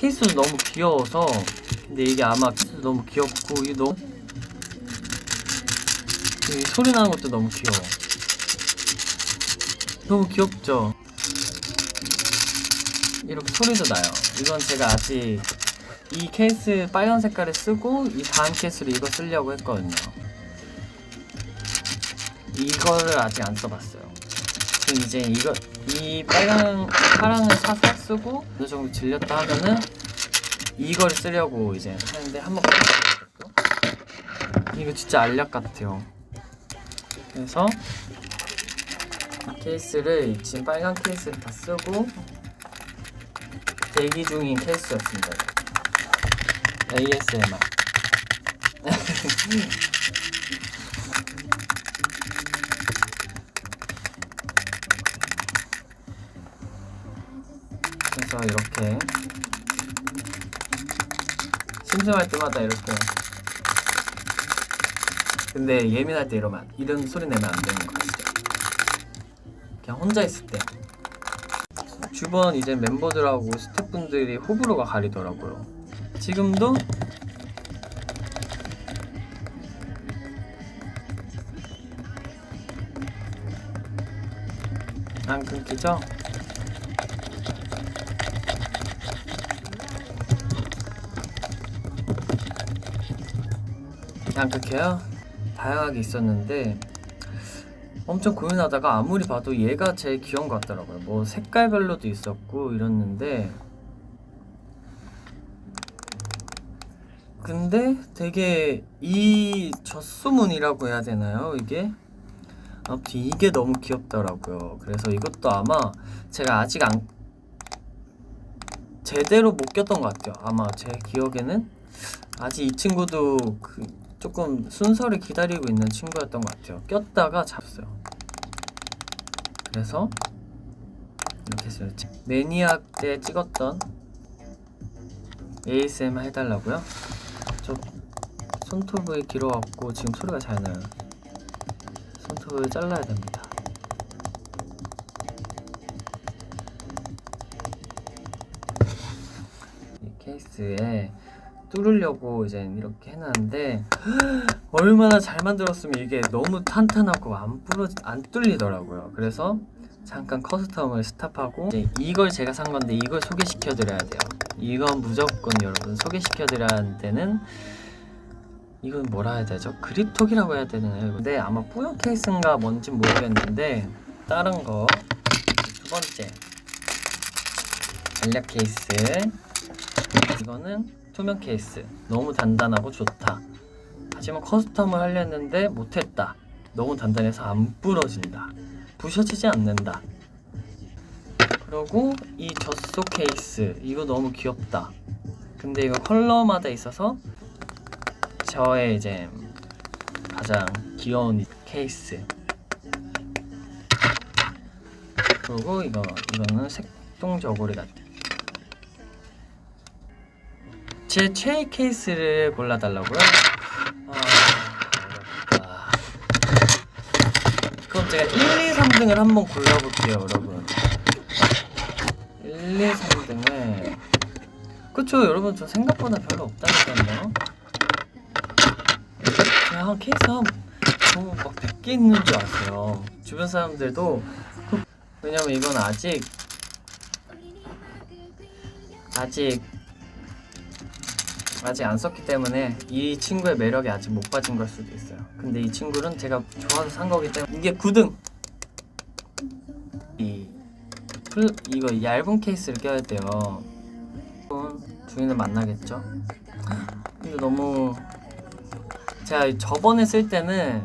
케이스도 너무 귀여워서 근데 이게 아마 케이스도 너무 귀엽고 이 너무 이 소리 나는 것도 너무 귀여워. 너무 귀엽죠? 이렇게 소리도 나요. 이건 제가 아직 이 케이스 빨간 색깔을 쓰고 이 다음 케이스로 이거 쓰려고 했거든요. 이거를 아직 안 써봤어요. 그럼 이제 이거 이 빨간 파랑을 사서 쓰고 어느 정도 질렸다 하면은 이걸 쓰려고 이제 하는데 한번. 이거 진짜 알약 같아요. 그래서 이 케이스를 지금 빨간 케이스를 다 쓰고 대기 중인 케이스였습니다. ASMR. 그래서 이렇게 심심할 때마다 이렇게 근데 예민할 때 이러면 안- 이런 소리 내면 안 되는 거 아시죠? 그냥 혼자 있을 때 주변 이제 멤버들하고 스태프분들이 호불호가 가리더라고요. 지금도 안 끊기죠? 안 끊겨요? 다양하게 있었는데 엄청 고민하다가 아무리 봐도 얘가 제일 귀여운 것 같더라고요. 뭐 색깔별로도 있었고 이랬는데 근데 되게 이 젖소문이라고 해야 되나요? 이게 아무튼 이게 너무 귀엽더라고요. 그래서 이것도 아마 제가 아직 안 제대로 못 꼈던 것 같아요. 아마 제 기억에는 아직 이 친구도 그 조금 순서를 기다리고 있는 친구였던 것 같아요. 꼈다가 잡았어요. 그래서 이렇게 해서 매니악 때 찍었던 ASMR 해달라고요? 저 손톱이 길어갖고 지금 소리가 잘 나요. 손톱을 잘라야 됩니다. 이 케이스에 뚫으려고 이제 이렇게 해놨는데 얼마나 잘 만들었으면 이게 너무 탄탄하고 안 부러 안 뚫리더라고요. 그래서 잠깐 커스텀을 스탑하고 이제 이걸 제가 산 건데 이걸 소개시켜 드려야 돼요. 이건 무조건 여러분 소개시켜 드려야 하는 데는 이건 뭐라 해야 되죠? 그립톡이라고 해야 되나요? 근데 아마 뿌연 케이스인가 뭔지 모르겠는데 다른 거 두 번째 전략 케이스 이거는 투명 케이스. 너무 단단하고 좋다. 하지만 커스텀을 하려 했는데 못했다. 너무 단단해서 안 부러진다. 부셔지지 않는다. 그리고 이 젖소 케이스 이거 너무 귀엽다. 근데 이거 컬러마다 있어서 저의 이제 가장 귀여운 케이스. 그리고 이거 이거는 색동 저고리 같아 제 최애 케이스를 골라달라고요? 아. 그럼 제가 1, 2, 3등을 한번 골라볼게요, 여러분. 1, 2, 3등을. 그쵸, 여러분. 저 생각보다 별로 없다니까요. 그냥 한 케이스 한, 너무 막 100개 있는 줄 아세요. 주변 사람들도. 왜냐면 이건 아직, 아직 아직 안 썼기 때문에 이 친구의 매력이 아직 못 빠진 걸 수도 있어요. 근데 이 친구는 제가 좋아서 산 거기 때문에 이게 9등. 이 플, 이거 얇은 케이스를 껴야 돼요. 주인을 만나겠죠. 근데 너무 제가 저번에 쓸 때는